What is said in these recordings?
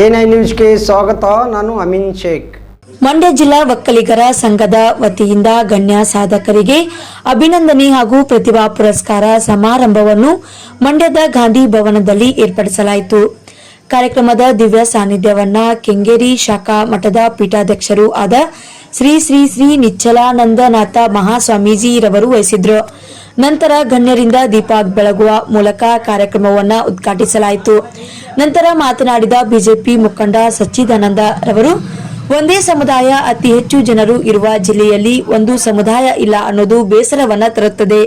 NI ನ್ಯೂಸ್ಗೆ ಸ್ವಾಗತ, ನಾನು ಅಮೀನ್ ಶೇಖ್. ಮಂಡ್ಯ ಜಿಲ್ಲಾ ಒಕ್ಕಲಿಗರ ಸಂಘದ ವತಿಯಿಂದ ಗಣ್ಯ ಸಾಧಕರಿಗೆ ಅಭಿನಂದನೆ ಹಾಗೂ ಪ್ರತಿಭಾ ಪುರಸ್ಕಾರ ಸಮಾರಂಭವನ್ನು ಮಂಡ್ಯದ ಗಾಂಧಿ ಭವನದಲ್ಲಿ ಏರ್ಪಡಿಸಲಾಯಿತು. ಕಾರ್ಯಕ್ರಮದ ದಿವ್ಯ ಸಾನ್ನಿಧ್ಯವನ್ನ ಕೆಂಗೇರಿ ಶಾಖಾ ಮಠದ ಪೀಠಾಧ್ಯಕ್ಷರು ಆದ ಶ್ರೀ ಶ್ರೀ ಶ್ರೀ ನಿಚ್ಚಲಾನಂದನಾಥ ಮಹಾಸ್ವಾಮೀಜಿರವರು ವಹಿಸಿದ್ರು. ನಂತರ ಗಣ್ಯರಿಂದ ದೀಪ ಬೆಳಗುವ ಮೂಲಕ ಕಾರ್ಯಕ್ರಮವನ್ನ ಉದ್ಘಾಟಿಸಲಾಯಿತು. ನಂತರ ಮಾತನಾಡಿದ ಬಿಜೆಪಿ ಮುಖಂಡ ಸಚ್ಚಿದಾನಂದ ರವರು, ಒಂದೇ ಸಮುದಾಯ ಅತಿ ಹೆಚ್ಚು ಜನರು ಇರುವ ಜಿಲ್ಲೆಯಲ್ಲಿ ಒಂದು ಸಮುದಾಯ ಇಲ್ಲ ಅನ್ನೋದು ಬೇಸರವನ್ನ ತರುತ್ತದೆ.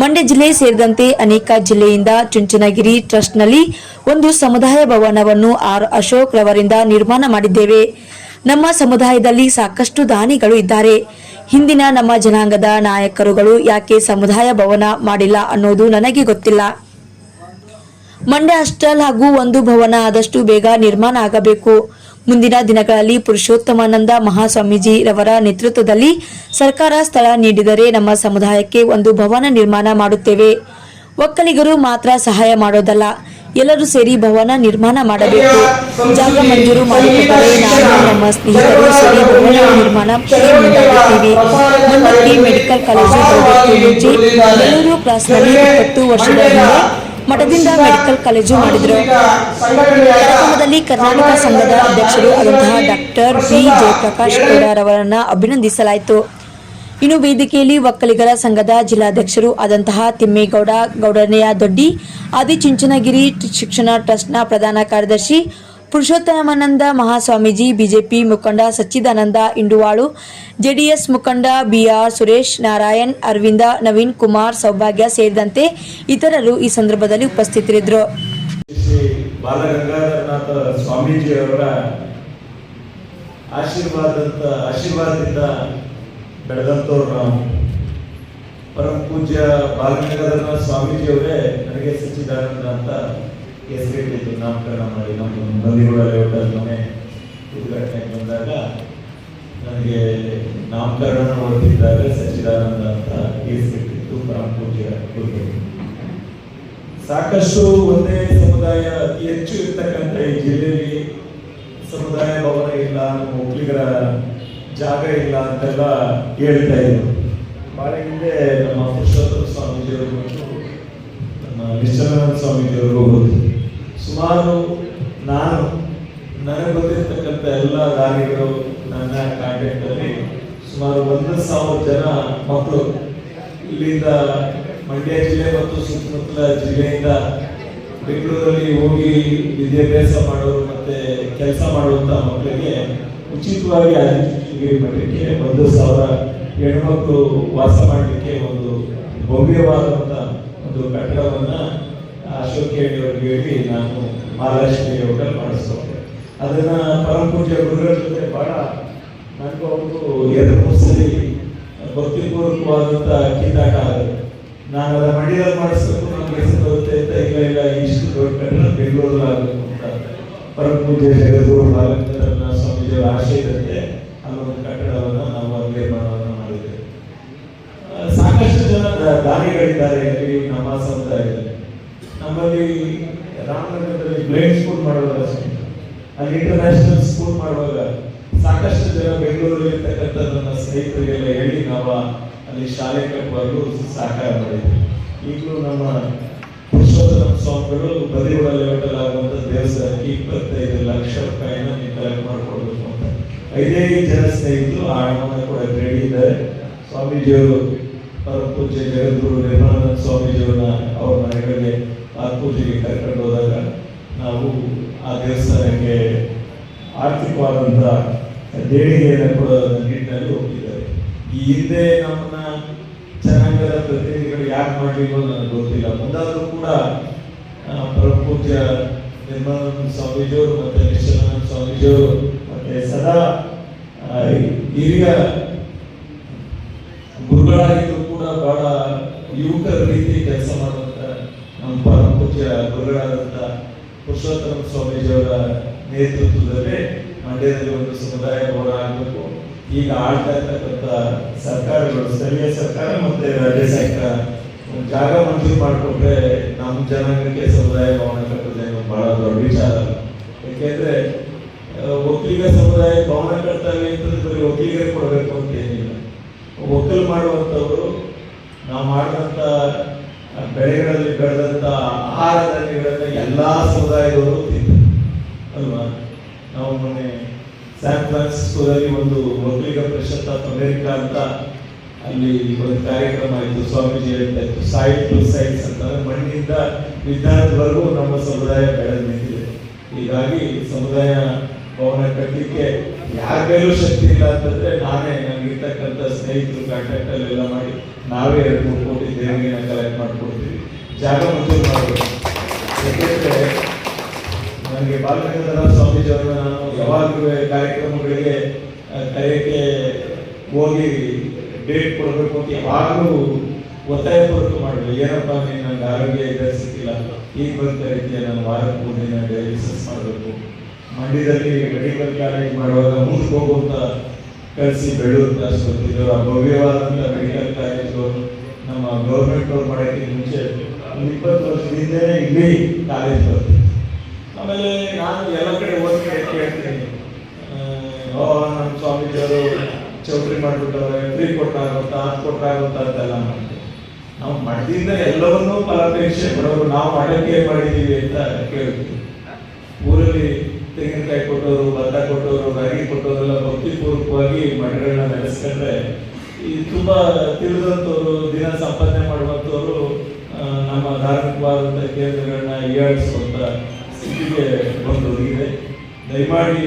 ಮಂಡ್ಯ ಜಿಲ್ಲೆ ಸೇರಿದಂತೆ ಅನೇಕ ಜಿಲ್ಲೆಯಿಂದ ಚುಂಚನಗಿರಿ ಟ್ರಸ್ಟ್ನಲ್ಲಿ ಒಂದು ಸಮುದಾಯ ಭವನವನ್ನು ಆರ್ ಅಶೋಕ್ ರವರಿಂದ ನಿರ್ಮಾಣ ಮಾಡಿದ್ದೇವೆ. ನಮ್ಮ ಸಮುದಾಯದಲ್ಲಿ ಸಾಕಷ್ಟು ದಾನಿಗಳು ಇದ್ದಾರೆ. ಹಿಂದಿನ ನಮ್ಮ ಜನಾಂಗದ ನಾಯಕರುಗಳು ಯಾಕೆ ಸಮುದಾಯ ಭವನ ಮಾಡಿಲ್ಲ ಅನ್ನೋದು ನನಗೆ ಗೊತ್ತಿಲ್ಲ. ಮಂಡ್ಯ ಹಾಸ್ಟೆಲ್ ಹಾಗೂ ಒಂದು ಭವನ ಆದಷ್ಟು ಬೇಗ ನಿರ್ಮಾಣ ಆಗಬೇಕು. ಮುಂದಿನ ದಿನಗಳಲ್ಲಿ ಪುರುಷೋತ್ತಮಾನಂದ ಮಹಾಸ್ವಾಮೀಜಿ ರವರ ನೇತೃತ್ವದಲ್ಲಿ ಸರ್ಕಾರ ಸ್ಥಳ ನೀಡಿದರೆ ನಮ್ಮ ಸಮುದಾಯಕ್ಕೆ ಒಂದು ಭವನ ನಿರ್ಮಾಣ ಮಾಡುತ್ತೇವೆ. ಒಕ್ಕಲಿಗರು ಮಾತ್ರ ಸಹಾಯ ಮಾಡೋದಲ್ಲ. ಎಲ್ಲರೂ ಸೇರಿ ಭವನ ನಿರ್ಮಾಣ ಮಾಡಬೇಕು. ಜಾಗ ಮಂಜೂರು ಮಾಡಿಕೊಟ್ಟರೆ ನಮ್ಮ ಸ್ನೇಹಿತರು ಸೇರಿ ಭವನ ನಿರ್ಮಾಣ ಮೆಡಿಕಲ್ ಕಾಲೇಜು ಬರಬೇಕು ಮುಂಚೆ ಬೆಂಗಳೂರು ಕ್ಲಾಸ್ನಲ್ಲಿ ಇಪ್ಪತ್ತು ವರ್ಷದ ಹಿಂದೆ ಮಠದಿಂದ ಮೆಡಿಕಲ್ ಕಾಲೇಜು ಮಾಡಿದರು. ಕಾರ್ಯಕ್ರಮದಲ್ಲಿ ಕರ್ನಾಟಕ ಸಂಘದ ಅಧ್ಯಕ್ಷರು ಆದಂತಹ ಡಾಕ್ಟರ್ ಬಿ ಜಯಪ್ರಕಾಶ್ ಗೌಡರವರನ್ನು ಅಭಿನಂದಿಸಲಾಯಿತು. ಇನ್ನು ವೇದಿಕೆಯಲ್ಲಿ ಒಕ್ಕಲಿಗರ ಸಂಘದ ಜಿಲ್ಲಾಧ್ಯಕ್ಷರು ಆದಂತಹ ತಿಮ್ಮೇಗೌಡ ಗೌಡನೆಯ ದೊಡ್ಡಿ ಆದಿಚುಂಚನಗಿರಿ ಶಿಕ್ಷಣ ಟ್ರಸ್ಟ್ನ ಪ್ರಧಾನ ಕಾರ್ಯದರ್ಶಿ ಪುರುಷೋತ್ತಮಾನಂದ ಮಹಾಸ್ವಾಮೀಜಿ, ಬಿಜೆಪಿ ಮುಖಂಡ ಸಚ್ಚಿದಾನಂದ ಇಂಡುವಾಳು, ಜೆಡಿಎಸ್ ಮುಖಂಡ ಬಿಆರ್ ಸುರೇಶ್, ನಾರಾಯಣ್, ಅರವಿಂದ, ನವೀನ್ ಕುಮಾರ್, ಸೌಭಾಗ್ಯ ಸೇರಿದಂತೆ ಇತರರು ಈ ಸಂದರ್ಭದಲ್ಲಿ ಉಪಸ್ಥಿತರಿದ್ದರು. ಆಶೀರ್ವಾದದಿಂದ ಬೆಳೆದಂಥವ್ರು ನಾವು ಪರಮ ಪೂಜ್ಯ ಸ್ವಾಮೀಜಿ ಸ್ವಾಮೀಜಿಯವರೇ ನನಗೆ ಸಚ್ಚಿದಾನಂದ ಅಂತ ಹೆಸರಿಟ್ಟಿದ್ದು ನಾಮಕರಣ ಮಾಡಿ. ನಮ್ಮ ಬಂದಿಗಳ ಲೇಔಟಲ್ಲಿ ಮನೆ ಉದ್ಘಾಟನೆಗೆ ಬಂದಾಗ ನನಗೆ ನಾಮಕರಣ ಮಾಡುತ್ತಿದ್ದಾಗ ಸಚ್ಚಿದಾನಂದ ಅಂತ ಹೆಸರಿಟ್ಟಿದ್ದು ಪರಮ ಪೂಜ್ಯ ಗುರುಗಳು. ಸಾಕಷ್ಟು ಒಂದೇ ಸಮುದಾಯ, ಅತಿ ಹೆಚ್ಚು ಇರ್ತಕ್ಕಂಥ ಈ ಜಿಲ್ಲೆಯಲ್ಲಿ ಸಮುದಾಯ ಭವನ ಇಲ್ಲ. ನಮ್ಮ ಒಕ್ಕಲಿಗರ ಜಾಗ ಇಲ್ಲ ಅಂತೆಲ್ಲ ಹೇಳ್ತಾ ಇದ್ರು. ಬಹಳ ಹಿಂದೆ ನಮ್ಮ ಪುರುಷೋತ್ತಮ ಸ್ವಾಮೀಜಿಯವರು ನಮ್ಮ ನಿಶ್ಚಲಾನಂದ ಸ್ವಾಮೀಜಿಯವರು ಸುಮಾರು ನಾನು, ನನಗೆ ಗೊತ್ತಿರ್ತಕ್ಕಂಥ ಎಲ್ಲ ದಾರಿಗಳು ನನ್ನ ಕಾಂಟ್ಯಾಕ್ಟಲ್ಲಿ ಸುಮಾರು ಒಂದು ಸಾವಿರ ಜನ ಮಕ್ಕಳು. ಇಲ್ಲಿಂದ ಮಂಡ್ಯ ಜಿಲ್ಲೆ ಮತ್ತು ಸುತ್ತಮುತ್ತಲ ಜಿಲ್ಲೆಯಿಂದ ಬೆಂಗಳೂರಲ್ಲಿ ಹೋಗಿ ವಿದ್ಯಾಭ್ಯಾಸ ಮಾಡೋರು ಕೆಲಸ ಮಾಡುವಂತ ಮಕ್ಕಳಿಗೆ ಉಚಿತವಾಗಿ ಆದಿಚುಂಚನಗಿರಿ ಮಾಡಲಿಕ್ಕೆ ಒಂದು ಸಾವಿರ ಹೆಣ್ಮಕ್ಳು ವಾಸ ಮಾಡಲಿಕ್ಕೆ ಒಂದು ಭವ್ಯವಾದಂತ ಒಂದು ಕಟ್ಟಡವನ್ನ ಅಶೋಕ್ ಹೇಳಿ ಅವ್ರಿಗೆ ಹೇಳಿ ನಾನು ಮಹಾಲಕ್ಷ್ಮಿ ಹೋಟೆಲ್ ಮಾಡಿಸ್ಕೊಂಡೆ ಅದನ್ನ ಪರಮ ಪೂಜ್ಯ ಗುರುಗಳ ಜೊತೆ ಬಹಳ ನನಗೂ ಅವ್ರಿಗೂ ಎರಡು ಮೂರು ಸರಿ ಭಕ್ತಿಪೂರ್ವಕವಾದಂತ ಕಿತ್ತಾಟ ಆಗುತ್ತೆ ನಾನು ಅದನ್ನ ಮಂಡ್ಯದಲ್ಲಿ ಮಾಡಿಸ್ಬೇಕು ನಮ್ಗೆ ಹೆಸರು ಬರುತ್ತೆ ಅಂತ ಇಲ್ಲ ಇಲ್ಲ, ಇಷ್ಟು ದೊಡ್ಡ ಕಟ್ಟಡ ಬೆಂಗಳೂರಲ್ಲಿ ಆಗಬೇಕು ಅಂತ. ಪರಮ ಪೂಜ್ಯ ಜಗದ್ಗುರು ಬಾಲಗಂಗಾಧರನಾಥ ಸ್ವಾಮೀಜಿಯವರ ಆಶಯದಂತೆ ಅಲ್ಲೊಂದು ಕಟ್ಟಡವನ್ನು ನಾವು ನಿರ್ಮಾಣವನ್ನು ಮಾಡಿದ್ದೇವೆ ಸಾಕಷ್ಟು ಜನ ದಾನಿಗಳಿದ್ದಾರೆ ನಮ್ಮ ಸಮುದಾಯದಲ್ಲಿ ನಮ್ಮಲ್ಲಿ ರಾಮನಗರದಲ್ಲಿ ಬ್ಲೈಂಡ್ ಸ್ಕೂಲ್ ಮಾಡುವಾಗ ಅಲ್ಲಿ ಇಂಟರ್ನ್ಯಾಷನಲ್ ಸ್ಕೂಲ್ ಮಾಡುವಾಗ ಸಾಕಷ್ಟು ಜನ ಬೆಂಗಳೂರಲ್ಲಿ ಇರ್ತಕ್ಕಂಥ ನನ್ನ ಸ್ನೇಹಿತರಿಗೆಲ್ಲ ಹೇಳಿ ನಾವು ಅಲ್ಲಿ ಶಾಲೆ ಕಟ್ಟುವಾಗಲೂ ಸಹಕಾರ ಮಾಡಿದ್ವಿ ಈಗಲೂ ನಮ್ಮ ಪುರುಷೋತ್ತಮ ಸ್ವಾಮಿಗಳು ಬದಿಗುಡ ಇಪ್ಪತ್ತೈದು ಲಕ್ಷ ರೂಪಾಯಿನ ನೀವು ಕಲೆಕ್ಟ್ ಮಾಡ್ಕೊಡ್ಬೇಕು ಅಂತ. ಐದೇ ಜನ ಸ್ನೇಹಿತರು ಆ ಹಣವನ್ನು ಕೂಡ ರೆಡಿ ಇದ್ದಾರೆ. ಸ್ವಾಮೀಜಿಯವರು ಪರಮ ಪೂಜ್ಯ ಜಗದ್ಗುರು ನಿರ್ಮಲಾನಂದ ಸ್ವಾಮೀಜಿಯವ್ರನ್ನ ಅವ್ರ ಮನೆಗಳಿಗೆ ಆ ಪೂಜೆಗೆ ಕರ್ಕೊಂಡು ಹೋದಾಗ ನಾವು ಆ ದೇವಸ್ಥಾನಕ್ಕೆ ಆರ್ಥಿಕವಾದಂಥ ದೇಣಿಗೆಯನ್ನು ಕೂಡ ನಿಟ್ಟಿನಲ್ಲಿ ಹೋಗಿದ್ದಾರೆ ಈ ಹಿಂದೆ ನಮ್ಮನ್ನ ಜನಾಂಗದ ಪ್ರತಿನಿಧಿಗಳು ಯಾಕೆ ಮಾಡಲಿಲ್ಲ ನನಗೆ ಗೊತ್ತಿಲ್ಲ. ಮುಂದಾದರೂ ಕೂಡ ಪರಮ ನಿರ್ಮಲಾನಂದ ಸ್ವಾಮೀಜಿಯವರು ಮತ್ತೆ ನಿಶ್ಚಲಾನಂದ ಸ್ವಾಮೀಜಿಯವರು ಮತ್ತೆ ಸದಾ ಹಿರಿಯ ಗುರುಗಳಾಗಿದ್ರು ಕೂಡ ಬಹಳ ಯುವಕರ ರೀತಿ ಕೆಲಸ ಮಾಡುವಂತ ನಮ್ಮ ಪರಮ ಪೂಜ್ಯ ಗುರುಗಳಾದಂತ ಪುರುಷೋತ್ತಮ ಸ್ವಾಮೀಜಿಯವರ ನೇತೃತ್ವದಲ್ಲಿ ಮಂಡ್ಯದಲ್ಲಿ ಒಂದು ಸಮುದಾಯ ಭವನ ಆಗಬೇಕು. ಈಗ ಆಳ್ತಾ ಇರ್ತಕ್ಕಂಥ ಸರ್ಕಾರಗಳು, ಸ್ಥಳೀಯ ಸರ್ಕಾರ ಮತ್ತೆ ರಾಜ್ಯ ಸರ್ಕಾರ ಜಾಗ ಮಂಜೂರು ಮಾಡಿಕೊಟ್ರೆ ನಮ್ಮ ಜನಾಂಗಕ್ಕೆ ಸಮುದಾಯ ಭವನ ಕಟ್ಟೋದೇನು ಬಹಳ ದೊಡ್ಡ ವಿಚಾರ. ಯಾಕೆಂದ್ರೆ ಒಕ್ಕಲಿಗ ಸಮುದಾಯ ಭವನ ಕಟ್ತಾವೆ ಅಂತಂದ್ರೆ ಬರೀ ಕೊಡಬೇಕು ಅಂತ ಏನಿಲ್ಲ. ಒಕ್ಕಲು ಮಾಡುವಂಥವ್ರು, ನಾವು ಮಾಡಿದಂಥ ಬೆಳೆಗಳಲ್ಲಿ ಬೆಳೆದಂಥ ಆಹಾರ ಧಾನ್ಯಗಳನ್ನ ಎಲ್ಲ ಸಮುದಾಯದವರು ತಿಂತಾರೆ. ಅಲ್ವಾ? ನಾವು ಮೊನ್ನೆ ಸ್ಯಾನ್ ಫ್ರಾನ್ಸಿಸ್ಕೋದಲ್ಲಿ ಒಂದು ಒಕ್ಕಲಿಗ ಪರಿಷತ್ ಆಫ್ ಅಮೆರಿಕಾ ಅಂತ ಅಲ್ಲಿ ಒಂದು ಕಾರ್ಯಕ್ರಮ ಆಯಿತು ಸ್ವಾಮೀಜಿ ಹೇಳ್ತಾ ಇತ್ತು ಸೈಡ್ ಟು ಸೈಡ್ಸ್ ಅಂತಂದ್ರೆ ಮಣ್ಣಿಂದ ವಿಜ್ಞಾನದವರೆಗೂ ನಮ್ಮ ಸಮುದಾಯ ಬೆಳೆದು ನಿಂತಿದೆ ಹೀಗಾಗಿ ಸಮುದಾಯ ಭವನ ಕಟ್ಟಲಿಕ್ಕೆ ಯಾರ ಕೈಲೂ ಶಕ್ತಿ ಇಲ್ಲ ಅಂತಂದ್ರೆ ನಾನೇ. ನನಗಿರ್ತಕ್ಕಂಥ ಸ್ನೇಹಿತರು ಕಾಂಟ್ಯಾಕ್ಟ್ ಎಲ್ಲ ಮಾಡಿ ನಾವೇ ಎರಡು ಮೂರು ಕೋಟಿ ದೇವಿಗೆ ಕಲೆಕ್ಟ್ ಮಾಡ್ಕೊಡ್ತೀವಿ. ಜಾಗ ಮಂಜೂರು ಮಾಡಬೇಕು. ಯಾಕೆಂದ್ರೆ ನನಗೆ ಬಾಲಗಂಗಾಧರ ಸ್ವಾಮೀಜಿ ನಾನು ಯಾವಾಗಲೂ ಕಾರ್ಯಕ್ರಮಗಳಿಗೆ ಕರೆಯಕ್ಕೆ ಹೋಗಿ ಡೇಟ್ ಕೊಡಬೇಕು ಅಂತ ಯಾವಾಗಲೂ ಒತ್ತಾಯ ಪೂರ್ತಿ ಮಾಡಿದ್ರು. ಏನಪ್ಪ ನೀನು ನನಗೆ ಆರೋಗ್ಯ ಇದೆ, ಸಿಕ್ಕಿಲ್ಲ. ಈಗ ಬರ್ತಾ ರೀತಿಯ ನಾನು ವಾರಕ್ಕೆ ಮೂರು ದಿನ ಡಯಾಲಿಸಿಸ್ ಮಾಡಬೇಕು. ಮಂಡ್ಯದಲ್ಲಿ ಮೆಡಿಕಲ್ ಕಾಲೇಜ್ ಮಾಡುವಾಗ ಮುಂದಕ್ಕೆ ಹೋಗುವಂತ ಕಳಿಸಿ ಬೆಳೆಯುವಂತ ಆಸ್ಪತ್ರೆ ಆ ಭವ್ಯವಾದಂಥ ಮೆಡಿಕಲ್ ಕಾಲೇಜು ನಮ್ಮ ಗೌರ್ಮೆಂಟ್ ಅವ್ರು ಮಾಡೋಕ್ಕೆ ಮುಂಚೆ ಒಂದು ಇಪ್ಪತ್ತು ವರ್ಷದಿಂದ ಇಲ್ಲಿ ಕಾಲೇಜ್ ಬರುತ್ತೆ ಆಮೇಲೆ ನಾನು ಎಲ್ಲ ಕಡೆ ಹೋದ ಕಡೆ ಕೇಳ್ತೀನಿ. ನಮ್ಮ ಸ್ವಾಮೀಜಿಯವರು ಚೌಟ್ರಿ ಮಾಡ್ಬಿಟ್ಟವ್ರೆ ಫ್ರೀ ಕೊಟ್ಟಾಗುತ್ತಾ ಅದು ಕೊಟ್ಟಾಗುತ್ತಾ ಅಂತೆಲ್ಲ ಮಾಡ್ತೀವಿ. ನಾವು ಮಠದಿಂದ ಎಲ್ಲವನ್ನೂ ಫಲಾಪೇಕ್ಷೆ ಬಡವರು ನಾವು ಮಾಡಕ್ಕೆ ಮಾಡಿದೀವಿ ಅಂತ ಕೇಳ್ತೀವಿ. ಊರಲ್ಲಿ ತೆಂಗಿನಕಾಯಿ ಕೊಟ್ಟವರು ಭತ್ತ ಕೊಟ್ಟವರು ರಾಗಿ ಕೊಟ್ಟವರೆಲ್ಲ ಭಕ್ತಿಪೂರ್ವಕವಾಗಿ ಮಠಗಳನ್ನ ನಡೆಸ್ಕೊಂಡ್ರೆ ಈ ತುಂಬಾ ತಿಳಿದಂಥವ್ರು, ದಿನ ಸಂಪಾದನೆ ಮಾಡುವಂಥವ್ರು ನಮ್ಮ ಧಾರ್ಮಿಕವಾದಂಥ ಕೇಂದ್ರಗಳನ್ನ ಈಡಿಸುವಂತ ಸ್ಥಿತಿಗೆ ಬಂದು ದಯಮಾಡಿ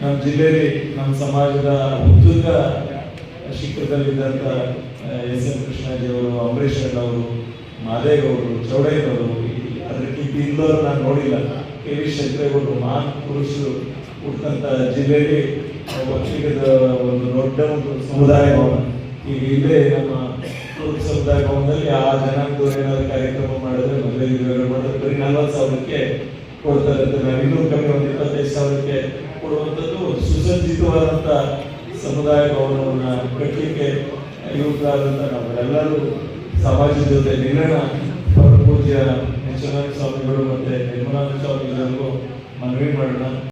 ನಮ್ಮ ಜಿಲ್ಲೆಯಲ್ಲಿ ನಮ್ಮ ಸಮಾಜದ ಉತ್ತುಂಗ ಶಿಖರದಲ್ಲಿದ್ದಂಥ ಎಸ್ ಎಂ ಕೃಷ್ಣಾಜಿಯವರು ಅಂಬರೀಷ್ ಅವರು, ಮಾದೇಗೌಡರು, ಚೌಡಯ್ಯನವರು ಅದಕ್ಕಿಂತ ಇಲ್ಲವರು ನಾನು ನೋಡಿಲ್ಲ. ಕೆ ವಿ ಶಂಕರೇಗೌಡರು ಮಹಾನ್ ಪುರುಷರು ಹುಟ್ಟಂತ ಜಿಲ್ಲೆಯಲ್ಲಿ ಪಕ್ಷಿಗದ ಒಂದು ದೊಡ್ಡ ಒಂದು ಸಮುದಾಯ ಭವನ. ಈಗ ಇಲ್ಲೇ ನಮ್ಮ ಸಮುದಾಯ ಭವನದಲ್ಲಿ ಆ ಜನಾಂಗದವ್ರು ಏನಾದ್ರು ಕಾರ್ಯಕ್ರಮ ಮಾಡಿದ್ರೆ ಮದುವೆ ವಿವರ ಮಾಡಿದ್ರೆ ಬರೀ ನಲ್ವತ್ತು ಸಾವಿರಕ್ಕೆ ಕೊಡ್ತಾರೆ ಅಂತ ಇನ್ನೂ ಕಮ್ಮಿ ಒಂದು ಇಪ್ಪತ್ತೈದು ಸಾವಿರಕ್ಕೆ ಕೊಡುವಂಥದ್ದು ಒಂದು ಸುಸಜ್ಜಿತವಾದಂಥ ಸಮುದಾಯ ಭವನವನ್ನ ಕಟ್ಟಲಿಕ್ಕೆ ಯುವಕರಾದಂಥ ನಾವೆಲ್ಲರೂ ಸಮಾಜದ ಜೊತೆ ನಿಲ್ಲೋಣ. ಪರಪೂಜ್ಯ ನಿತ್ಯಾನಂದ ಸ್ವಾಮಿಗಳು ಮತ್ತೆ ನಿರ್ಮಲಾನಂದ ಸ್ವಾಮಿಗಳಿಗೂ ಮನವಿ ಮಾಡೋಣ.